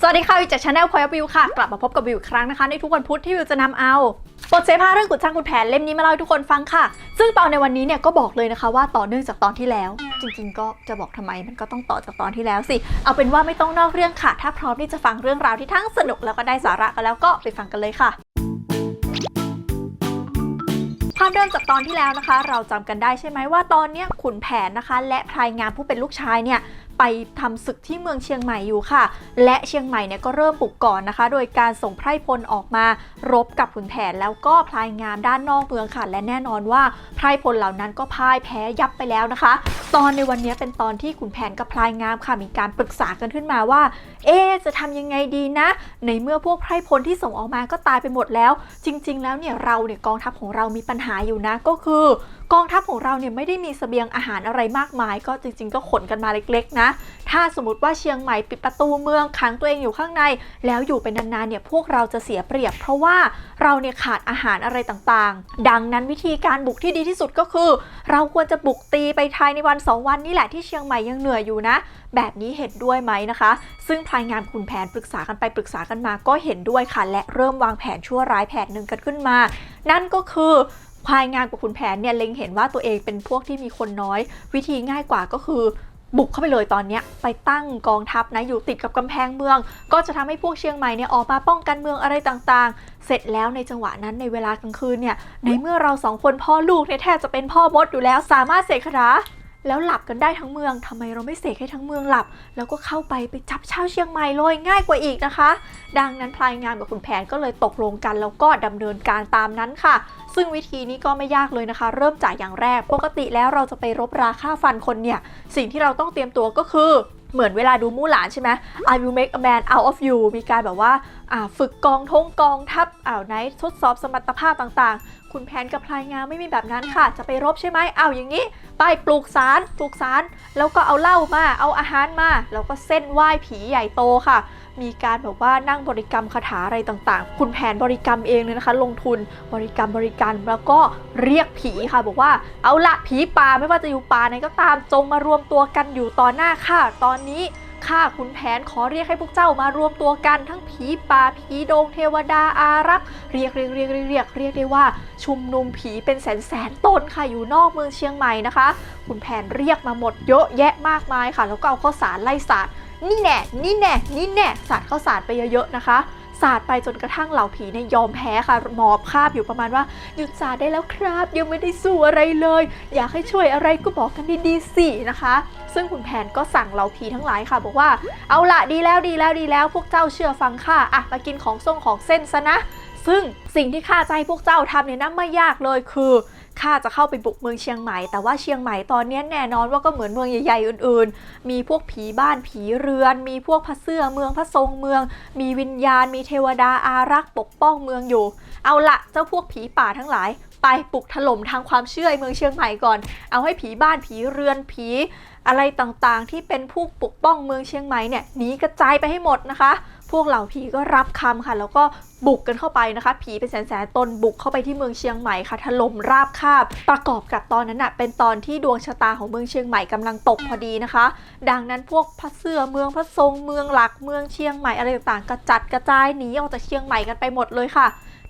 สวัสดีค่ะวิวจากชาแนลพอยวิวค่ะ กลับมาพบกับวิวอีกครั้งนะคะ ในทุกวันพุธที่วิวจะนำเอาบทเสภาเรื่องขุนช้างขุนแผนเล่มนี้มาเล่าให้ทุกคนฟังค่ะ ซึ่งตอนในวันนี้เนี่ยก็บอกเลยนะคะว่าต่อเนื่องจากตอนที่แล้ว จริง ๆ ก็จะบอกทำไมมันก็ต้องต่อจากตอนที่แล้วสิ เอาเป็นว่าไม่ต้องนอกเรื่องค่ะ ถ้าพร้อมที่จะฟังเรื่องราวที่ทั้งสนุกแล้วก็ได้สาระกันแล้วก็ไปฟังกันเลยค่ะความเริ่มจากตอนที่แล้วนะคะ เราจำกันได้ใช่ไหมว่าตอนเนี้ยขุนแผนนะคะ และพลายงามผู้เป็นลูกชายเนี่ย ไปทำศึกที่เมืองเชียงใหม่อยู่ค่ะ และเชียงใหม่เนี่ยก็เริ่มปลุกก่อนนะคะ โดยการส่งไพร่พลออกมารบกับขุนแผนแล้วก็พลายงามด้านนอกเมืองค่ะ และแน่นอนว่าไพร่พลเหล่านั้นก็พ่ายแพ้ยับไปแล้วนะคะ ตอนในวันนี้เป็นตอนที่ขุนแผนกับพลายงามค่ะมีการปรึกษากันขึ้นมาว่า เอ๊จะทำยังไงดีนะ ในเมื่อพวกไพร่พลที่ส่งออกมาก็ตายไปหมดแล้ว จริง ๆ แล้วเนี่ยเราเนี่ยกองทัพของเรามีปัญหาอยู่นะก็คือกองทัพของเราเนี่ยไม่ได้มีเสบียงอาหารอะไรมากมาย ก็จริง ๆ ก็ขนกันมาเล็กๆ นะ ถ้าสมมติว่าเชียงใหม่ปิดประตูเมืองขังตัวเองอยู่ข้างใน แล้วอยู่เป็นนานๆเนี่ยพวกเราจะเสียเปรียบ เพราะว่าเราเนี่ยขาดอาหารอะไรต่างๆ ดังนั้นวิธีการบุกที่ดีที่สุดก็คือ เราควรจะบุกตีไปภายในวันสองวันนี่แหละที่เชียงใหม่ยังเหนื่อยอยู่นะ แบบนี้เห็นด้วยไหมนะคะ ซึ่งพลายงามขุนแผนปรึกษากันไปปรึกษากันมาก็เห็นด้วยค่ะและเริ่มวางแผนชั่วร้ายแผนหนึ่งกันขึ้นมา นั่นก็คือ พลายงามกับขุนแผนเนี่ยเล็งเห็นว่าตัวเองเป็นพวกที่มีคนน้อย วิธีง่ายกว่าก็คือบุกเข้าไปเลยตอนนี้ไปตั้งกองทัพนะอยู่ติดกับกำแพงเมือง ก็จะทำให้พวกเชียงใหม่เนี่ยออกมาป้องกันเมืองอะไรต่างๆ เสร็จแล้วในจังหวะนั้นในเวลากลางคืนเนี่ยในเมื่อเราสองคนพ่อลูกเนี่ยแทบจะเป็นพ่อมดอยู่แล้วสามารถเสกคาถา แล้วหลับกันได้ทั้งเมืองทำไมเราไม่เสกให้ทั้งเมืองหลับ แล้วก็เข้าไปไปจับชาวเชียงใหม่เลยง่ายกว่าอีกนะคะ ดังนั้นพลายงามกับขุนแผนก็เลยตกลงกันแล้วก็ดำเนินการตามนั้นค่ะ ซึ่งวิธีนี้ก็ไม่ยากเลยนะคะ เริ่มจากอย่างแรก ปกติแล้วเราจะไปรบราค่าฟันคนเนี่ย สิ่งที่เราต้องเตรียมตัวก็คือ เหมือนเวลาดูมู่หลานใช่ไหม I will make a man out of you มีการแบบว่าฝึกกองทงกองทัพอ้าวไหนทดสอบสมรรถภาพต่างๆ คุณแผนกับพลายงามไม่มีแบบนั้นค่ะ จะไปรบใช่ไหมเอาอย่างนี้ ไปปลูกสารปลูกสาร แล้วก็เอาเหล้ามา เอาอาหารมา แล้วก็เส้นไหว้ผีใหญ่โตค่ะ มีการแบบว่านั่งบริกรรมคาถาอะไรต่างๆ คุณแผนบริกรรมเองเลยนะคะ ลงทุนบริกรรมบริการแล้วก็เรียกผีค่ะ บอกว่าเอาละผีป่าไม่ว่าจะอยู่ป่าไหนก็ตามจงมารวมตัวกันอยู่ต่อหน้าข้าตอนนี้ข้าขุนแผนขอเรียกให้พวกเจ้ามารวมตัวกันทั้งผีป่าผีโดงเทวดาอารักษ์เรียกเรียกเรียกเรียกเรียกเรียกได้ว่าชุมนุมผีเป็นแสนแสนตนค่ะอยู่นอกเมืองเชียงใหม่นะคะคุณแผนเรียกมาหมดเยอะแยะมากมายค่ะ แล้วก็เอาข้าวสารไล่สาด นี่แน่ นี่แน่ นี่แน่ สาดเข้าสาดไปเยอะๆนะคะ สาดไปจนกระทั่งเหล่าผีเนี่ยยอมแพ้ค่ะหมอบคาบอยู่ประมาณว่าหยุดสาดได้แล้วครับ ยังไม่ได้สู้อะไรเลย อยากให้ช่วยอะไรก็บอกกันดีๆสินะคะ ซึ่งคุณแผนก็สั่งเหล่าผีทั้งหลายค่ะ บอกว่าเอาละดีแล้วดีแล้วดีแล้วพวกเจ้าเชื่อฟังข้าอะมากินของส่งของเส้นซะนะ ซึ่งสิ่งที่ข้าจะให้พวกเจ้าทำเนี่ยนะไม่ยากเลยคือ ข้าจะเข้าไปบุกเมืองเชียงใหม่ แต่ว่าเชียงใหม่ตอนนี้แน่นอนว่าก็เหมือนเมืองใหญ่ๆอื่น ๆ มีพวกผีบ้านผีเรือน มีพวกพระเสื้อเมืองพระทรงเมือง มีวิญญาณ มีเทวดาอารักษ์ปกป้องเมืองอยู่ เอาละเจ้าพวกผีป่าทั้งหลาย ไปปลุกถล่มทางความเชื่อเมืองเชียงใหม่ก่อน เอาให้ผีบ้านผีเรือนผีอะไรต่างๆ ที่เป็นผู้ปกป้องเมืองเชียงใหม่เนี่ยหนีกระจายไปให้หมดนะคะ พวกเหล่าผีก็รับคำค่ะ แล้วก็บุกกันเข้าไปนะคะ ผีเป็นแสนๆตนบุกเข้าไปที่เมืองเชียงใหม่ค่ะถล่มราบคาบ ประกอบกับตอนนั้นน่ะเป็นตอนที่ดวงชะตาของเมืองเชียงใหม่กำลังตกพอดีนะคะ ดังนั้นพวกพระเสื้อเมืองพระทรงเมืองหลักเมืองเชียงใหม่อะไรต่างๆกระจัดกระจายหนีออกจากเชียงใหม่กันไปหมดเลยค่ะ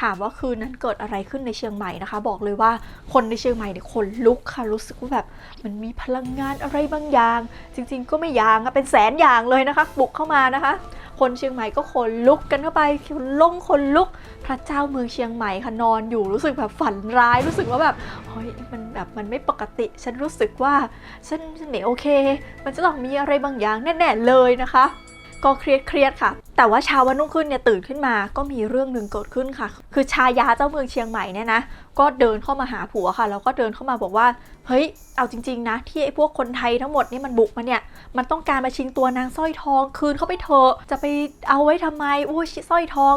ถามว่าคืนนั้นเกิดอะไรขึ้นในเชียงใหม่นะคะ บอกเลยว่าคนในเชียงใหม่เนี่ยขนลุกค่ะรู้สึกว่าแบบ มันมีพลังงานอะไรบางอย่าง จริง ๆ ก็ไม่อย่างอะเป็นแสนอย่างเลยนะคะ บุกเข้ามานะคะ คนเชียงใหม่ก็ขนลุกกันเข้าไปคนลงคนลุก พระเจ้าเมืองเชียงใหม่ค่ะนอนอยู่รู้สึกแบบฝันร้ายรู้สึกว่าแบบเฮ้ยมันแบบมันไม่ปกติ ฉันรู้สึกว่าฉันฉันไม่โอเค มันจะต้องมีอะไรบางอย่างแน่ๆเลยนะคะ ก็เครียดเครียดๆค่ะ แต่ว่าเช้าวันรุ่งขึ้นเนี่ยตื่นขึ้นมาก็มีเรื่องหนึ่งเกิดขึ้นค่ะ คือชายาเจ้าเมืองเชียงใหม่เนี่ยนะก็เดินเข้ามาหาผัวค่ะแล้วก็เดินเข้ามาบอกว่าเฮ้ยเอาจริง ๆ นะ ที่ไอ้พวกคนไทยทั้งหมดนี่มันบุกมาเนี่ยมันต้องการมาชิงตัวนางสร้อยทอง คืนเข้าไปเถอะจะไปเอาไว้ทำไมโอ้ยสร้อยทอง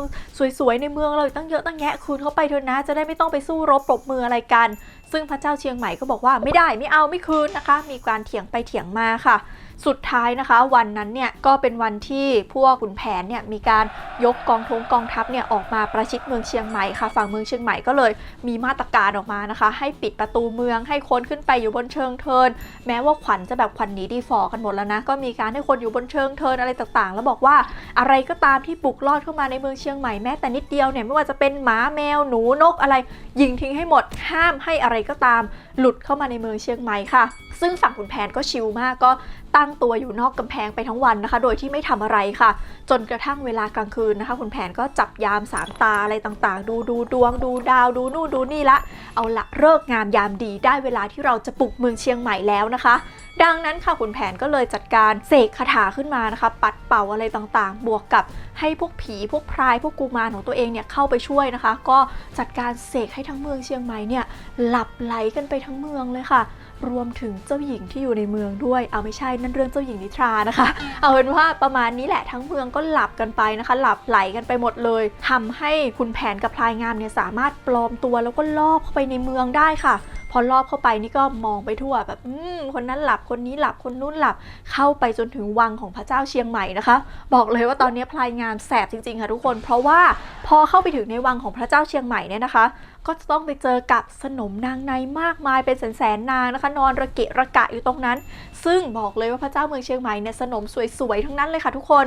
สวยๆในเมืองเราตั้งเยอะตั้งแยะคืนเข้าไปเถอะนะ จะได้ไม่ต้องไปสู้รบปรบมืออะไรกัน ซึ่งพระเจ้าเชียงใหม่ก็บอกว่าไม่ได้ไม่เอาไม่คืนนะคะ มีการเถียงไปเถียงมาค่ะ สุดท้ายนะคะ วันนั้นเนี่ยก็เป็นวันที่พวกขุนแผนเนี่ยมีการยกกองทงกองทัพเนี่ยออกมาประชิดเมืองเชียงใหม่ค่ะ ฝั่งเมืองเชียงใหม่ก็เลยมีมาตรการออกมานะคะ ให้ปิดประตูเมืองให้คนขึ้นไปอยู่บนเชิงเทิน แม้ว่าขวัญจะแบบขวัญหนีดีฟอกันหมดแล้วนะก็มีการให้คนอยู่บนเชิงเทินอะไรต่างๆ แล้วบอกว่าอะไรก็ตามที่ปลุกลอดเข้ามาในเมืองเชียงใหม่แม้แต่นิดเดียวเนี่ยไม่ว่าจะเป็นหมาแมวหนูนกอะไร ยิงทิ้งให้หมดห้ามให้อะไรก็ตาม หลุดเข้ามาในเมืองเชียงใหม่ค่ะ ซึ่งฝั่งขุนแผนก็ชิลมากก็ตั้งตัวอยู่นอกกำแพงไปทั้งวันนะคะ โดยที่ไม่ทำอะไรค่ะ จนกระทั่งเวลากลางคืนนะคะขุนแผนก็จับยามสามตาอะไรต่างๆ ดูดูดวงดูดาวดูนู่นดูนี่ละ เอาละเลิกงามยามดีได้เวลาที่เราจะปลุกเมืองเชียงใหม่แล้วนะคะ ดังนั้นค่ะขุนแผนก็เลยจัดการเสกคาถาขึ้นมานะคะ ปัดเป่าอะไรต่างๆ บวกกับให้พวกผีพวกพรายพวกกุมารของตัวเองเนี่ยเข้าไปช่วยนะคะ ก็จัดการเสกให้ทั้งเมืองเชียงใหม่เนี่ยหลับไหลกันไปทั้งเมืองเลยค่ะ รวมถึงเจ้าหญิงที่อยู่ในเมืองด้วย เอาไม่ใช่นั่นเรื่องเจ้าหญิงนิทรานะคะ เอาเป็นว่าประมาณนี้แหละทั้งเมืองก็หลับกันไปนะคะ หลับไหลกันไปหมดเลยทำให้คุณแผนกับพลายงามเนี่ยสามารถปลอมตัวแล้วก็ลอบเข้าไปในเมืองได้ค่ะพอรอบเข้าไปนี่ก็มองไปทั่วแบบอืมคนนั้นหลับคนนี้หลับคนนู้นหลับเข้าไปจนถึงวังของพระเจ้าเชียงใหม่นะคะ บอกเลยว่าตอนนี้พลายงานแสบจริงๆค่ะทุกคน เพราะว่าพอเข้าไปถึงในวังของพระเจ้าเชียงใหม่เนี่ยนะคะ ก็จะต้องไปเจอกับสนมนางในมากมายเป็นแสนๆนางนะคะ นอนระเกะระกะอยู่ตรงนั้น ซึ่งบอกเลยว่าพระเจ้าเมืองเชียงใหม่เนี่ยสนมสวยๆทั้งนั้นเลยค่ะทุกคน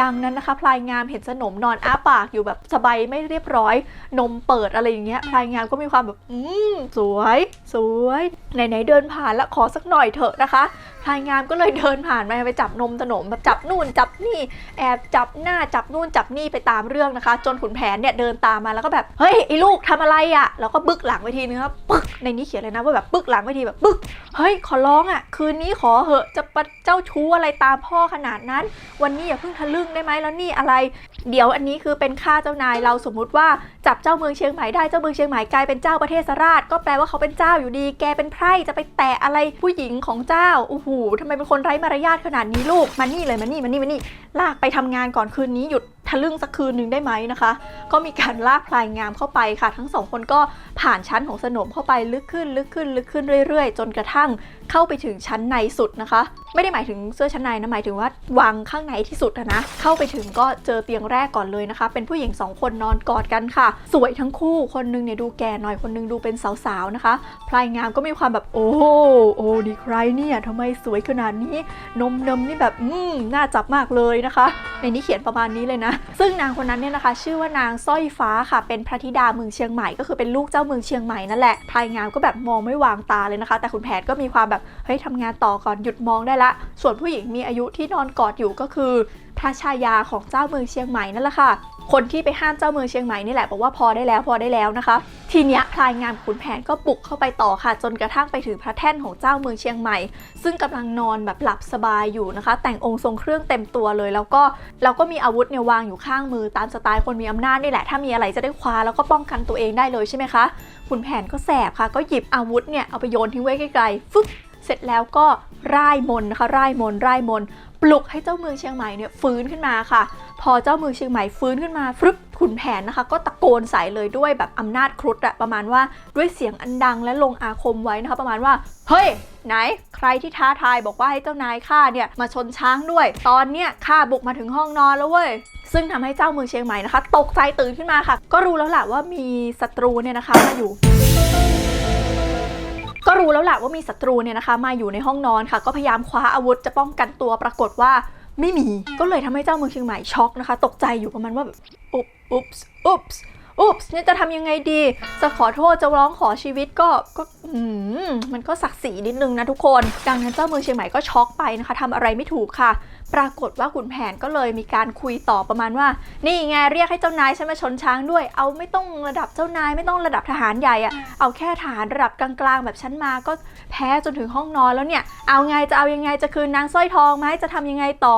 ดังนั้นนะคะพลายงามเห็นสนมนอนอ้าปากอยู่แบบสบายไม่เรียบร้อย นมเปิดอะไรอย่างเงี้ยพลายงามก็มีความแบบอืมสวย สวยไหนๆเดินผ่านแล้วขอสักหน่อยเถอะนะคะพลายงามก็เลยเดินผ่านมาไปจับนมสนมแบบจับนู่นจับนี่แอบจับหน้าจับนู่นจับนี่ไปตามเรื่องนะคะ จนขุนแผนเนี่ยเดินตามมาแล้วก็แบบเฮ้ยไอ้ลูกทำอะไรอะะ แล้วก็บึกหลังไปทีนึงครับปึ๊กในนี้เขียนเลยนะว่าแบบบึกหลังไปทีแบบบึกเฮ้ยขอร้องอะ่ะ คืนนี้ขอเหอะจะปะเจ้าชู้อะไรตามพ่อขนาดนั้น วันนี้อย่าเพิ่งทะลึ่งได้ไหมแล้วนี่อะไร เดี๋ยวอันนี้คือเป็นค่าเจ้านายเราสมมุติว่าจับเจ้าเมืองเชียงใหม่ได้เจ้าเมืองเชียงใหม่กลายเป็นเจ้าประเทศสราช ก็แปลว่าเขาเป็นเจ้าอยู่ดี แกเป็นไพร่จะไปแตะอะไรผู้หญิงของเจ้าโอ้โหทำไมเป็นคนไร้มารยาทขนาดนี้ลูกมานี่เลยมานี่มานี่มานี่ลากไปทำงานก่อนคืนนี้หยุดทะลึ่งสักคืนหนึ่งได้ไหมนะคะ ก็มีการลากพลายงามเข้าไปค่ะ ทั้งสองคนก็ผ่านชั้นของสนมเข้าไปลึกขึ้น ลึกขึ้น ลึกขึ้นเรื่อยๆ จนกระทั่งเข้าไปถึงชั้นในสุดนะคะ ไม่ได้หมายถึงเสื้อชั้นในนะหมายถึงว่าวังข้างในที่สุดอะนะ เข้าไปถึงก็เจอเตียงแรกก่อนเลยนะคะ เป็นผู้หญิงสองคนนอนกอดกันค่ะ สวยทั้งคู่คนนึงเนี่ยดูแก่หน่อยคนนึงดูเป็นสาวๆนะคะพลายงามก็มีความแบบโอ้โอ้ดีใครเนี่ยทำไมสวยขนาดนี้นมนมนี่แบบอืมน่าจับมากเลยนะคะในนี้เขียนประมาณนี้เลยนะซึ่งนางคนนั้นเนี่ยนะคะ ชื่อว่านางสร้อยฟ้าค่ะ เป็นพระธิดาเมืองเชียงใหม่ก็คือเป็นลูกเจ้าเมืองเชียงใหม่นั่นแหละพลายงามก็แบบมองไม่วางตาเลยนะคะ แต่คุณแผนก็มีความแบบเฮ้ยทำงานต่อก่อนหยุดมองได้ละ ส่วนผู้หญิงมีอายุที่นอนกอดอยู่ก็คือ พระชายาของเจ้าเมืองเชียงใหม่นั่นแหละค่ะ คนที่ไปห้ามเจ้าเมืองเชียงใหม่นี่แหละบอกว่าพอได้แล้วพอได้แล้วนะคะ ทีเนี้ยพลายงามขุนแผนก็ปลุกเข้าไปต่อค่ะ จนกระทั่งไปถึงพระแท่นของเจ้าเมืองเชียงใหม่ ซึ่งกำลังนอนแบบหลับสบายอยู่นะคะ แต่งองค์ทรงเครื่องเต็มตัวเลย แล้วก็แล้วก็มีอาวุธเนี่ยวางอยู่ข้างมือตามสไตล์คนมีอำนาจนี่แหละถ้ามีอะไรจะได้คว้าแล้วก็ป้องกันตัวเองได้เลยใช่ไหมคะขุนแผนก็แสบค่ะ ก็หยิบอาวุธเนี่ยเอาไปโยนทิ้งไว้ไกลๆฟึ๊บ เสร็จแล้วก็ร่ายมนนะคะร่ายมนร่ายมน ปลุกให้เจ้าเมืองเชียงใหม่เนี่ยฟื้นขึ้นมาค่ะ พอเจ้าเมืองเชียงใหม่ฟื้นขึ้นมาฟรึบขุนแผนนะคะ ก็ตะโกนใส่เลยด้วยแบบอำนาจครุฑอะประมาณว่าด้วยเสียงอันดังและลงอาคมไว้นะคะ ประมาณว่าเฮ้ยไหน ใครที่ท้าทายบอกว่าให้เจ้านายข้าเนี่ยมาชนช้างด้วย ตอนเนี้ยข้าบุกมาถึงห้องนอนแล้วเว้ยซึ่งทำให้เจ้าเมืองเชียงใหม่นะคะ ตกใจตื่นขึ้นมาค่ะ ก็รู้แล้วแหละว่ามีศัตรูเนี่ยนะคะมาอยู่ ก็รู้แล้วแหละว่ามีศัตรูเนี่ยนะคะมาอยู่ในห้องนอนค่ะ ก็พยายามคว้าอาวุธจะป้องกันตัวปรากฏว่าไม่มี ก็เลยทำให้เจ้าเมืองเชียงใหม่ช็อกนะคะ ตกใจอยู่ประมาณว่าแบบอุ๊บอุ๊บอุ๊บ อุ๊บส์เนี่จะทำยังไงดี จะขอโทษจะร้องขอชีวิตก็ก็มมันก็ศักดิ์ศรีนิดนึงนะทุกคน ดังนั้นเจ้าเมืองเชียงใหม่ก็ช็อกไปนะคะทำอะไรไม่ถูกค่ะ ปรากฏว่าขุนแผนก็เลยมีการคุยต่อประมาณว่า นี่ไงเรียกให้เจ้านายฉันมาชนช้างด้วย เอาไม่ต้องระดับเจ้านายไม่ต้องระดับทหารใหญ่อะเอาแค่ทหารระดับกลางๆ แบบฉันมาก็แพ้จนถึงห้องนอนแล้วเนี่ย เอาไงจะเอายังไงจะคืนนางสร้อยทองไหมจะทำยังไงต่อ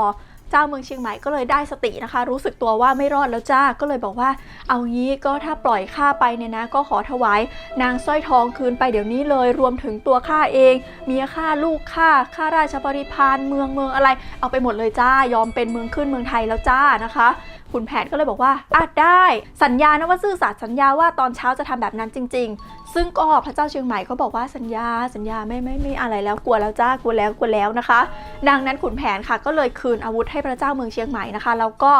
เจ้าเมืองเชียงใหม่ก็เลยได้สตินะคะ รู้สึกตัวว่าไม่รอดแล้วจ้าก็เลยบอกว่า เอางี้ก็ถ้าปล่อยข้าไปเนี่ยนะ ก็ขอถวายนางสร้อยทองคืนไปเดี๋ยวนี้เลยรวมถึงตัวข้าเองเมียข้าลูกข้าข้าราชบริพารเมืองเมืองอะไร เอาไปหมดเลยจ้ายอมเป็นเมืองขึ้นเมืองไทยแล้วจ้านะคะขุนแผนก็เลยบอกว่าอาจได้ สัญญานะว่าซื่อสัตย์สัญญาว่าตอนเช้าจะทำแบบนั้นจริง ๆ ซึ่งก็พระเจ้าเชียงใหม่ก็บอกว่าสัญญา สัญญาไม่ไม่ไม่อะไรแล้วกลัวแล้วจ้ากลัวแล้วกลัวแล้วนะคะ ดังนั้นขุนแผนค่ะก็เลยคืนอาวุธให้พระเจ้าเมืองเชียงใหม่นะคะ แล้วก็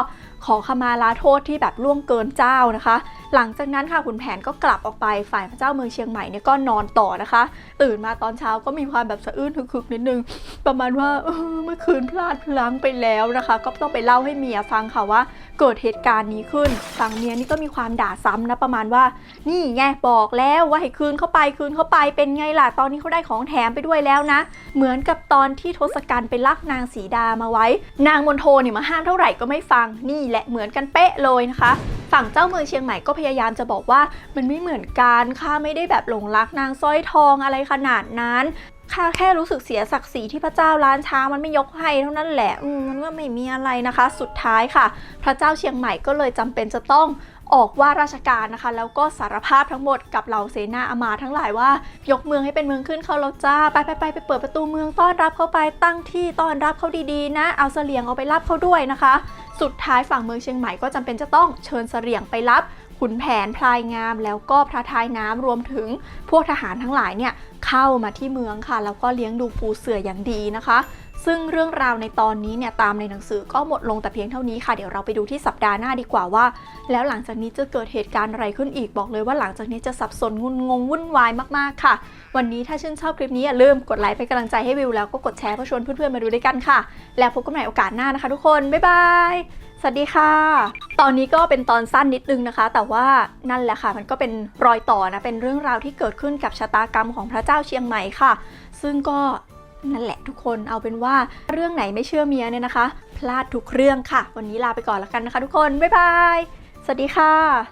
ขอขมาลาโทษที่แบบล่วงเกินเจ้านะคะ หลังจากนั้นค่ะขุนแผนก็กลับออกไปฝ่ายพระเจ้าเมืองเชียงใหม่เนี่ยก็นอนต่อนะคะ ตื่นมาตอนเช้าก็มีความแบบสะอื้นคึกๆนิดนึง ประมาณว่าเออเมื่อคืนพลาดพลั้งไปแล้วนะคะ ก็ต้องไปเล่าให้เมียฟังค่ะว่า เกิดเหตุการณ์นี้ขึ้นฝั่งเมียนี่ก็มีความด่าซ้ำนะประมาณว่า นี่ไงบอกแล้วว่าให้คืนเข้าไปคืนเข้าไปเป็นไงล่ะตอนนี้เขาได้ของแถมไปด้วยแล้วนะ เหมือนกับตอนที่ทศกัณฐ์ไปลักนางสีดามาไว้ นางมณโทเนี่ยมาห้ามเท่าไหร่ก็ไม่ฟังนี่แหละเหมือนกันเป๊ะเลยนะคะ ฝั่งเจ้าเมืองเชียงใหม่ก็พยายามจะบอกว่ามันไม่เหมือนกันข้าไม่ได้แบบหลงรักนางสร้อยทองอะไรขนาดนั้นข้าแค่รู้สึกเสียศักดิ์ศรีที่พระเจ้าล้านช้างมันไม่ยกให้เท่านั้นแหละมมันก็ไม่มีอะไรนะคะ สุดท้ายค่ะ พระเจ้าเชียงใหม่ก็เลยจำเป็นจะต้อง ออกว่าราชการนะคะ แล้วก็สารภาพทั้งหมดกับเหล่าเสนาอามาทั้งหลายว่ายกเมืองให้เป็นเมืองขึ้นเขาแล้วจ้าไปไปไปไปเปิดประตูเมืองต้อนรับเขาไปตั้งที่ต้อนรับเขาดีๆ นะ เอาเสลียงเอาไปรับเขาด้วยนะคะ สุดท้ายฝั่งเมืองเชียงใหม่ก็จำเป็นจะต้องเชิญเสลียงไปรับขุนแผนพลายงาม แล้วก็พระทายน้ำรวมถึงพวกทหารทั้งหลายเนี่ยเข้ามาที่เมืองค่ะ แล้วก็เลี้ยงดูปูเสืออย่างดีนะคะ ซึ่งเรื่องราวในตอนนี้เนี่ยตามในหนังสือก็หมดลงแต่เพียงเท่านี้ค่ะ เดี๋ยวเราไปดูที่สัปดาห์หน้าดีกว่าว่า แล้วหลังจากนี้จะเกิดเหตุการณ์อะไรขึ้นอีกบอกเลยว่าหลังจากนี้จะสับสนงุนงงวุ่นวายมากๆค่ะ วันนี้ถ้าชื่นชอบคลิปนี้อย่าลืมกดไลค์เป็นกำลังใจให้วิวแล้วก็กดแชร์เพื่อชวนเพื่อนๆมาดูด้วยกันค่ะ แล้วพบกันใหม่โอกาสหน้านะคะ ทุกคนบ๊ายบายสวัสดีค่ะ ตอนนี้ก็เป็นตอนสั้นนิดนึงนะคะ แต่ว่านั่นแหละค่ะ มันก็เป็นรอยต่อนะ เป็นเรื่องราวที่เกิดขึ้นกับชะตากรรมของพระเจ้าเชียงใหม่ค่ะ ซึ่งก็ นั่นแหละทุกคนเอาเป็นว่าเรื่องไหนไม่เชื่อเมียเนี่ยนะคะ พลาดทุกเรื่องค่ะ วันนี้ลาไปก่อนแล้วกันนะคะ ทุกคนบ๊ายบายสวัสดีค่ะ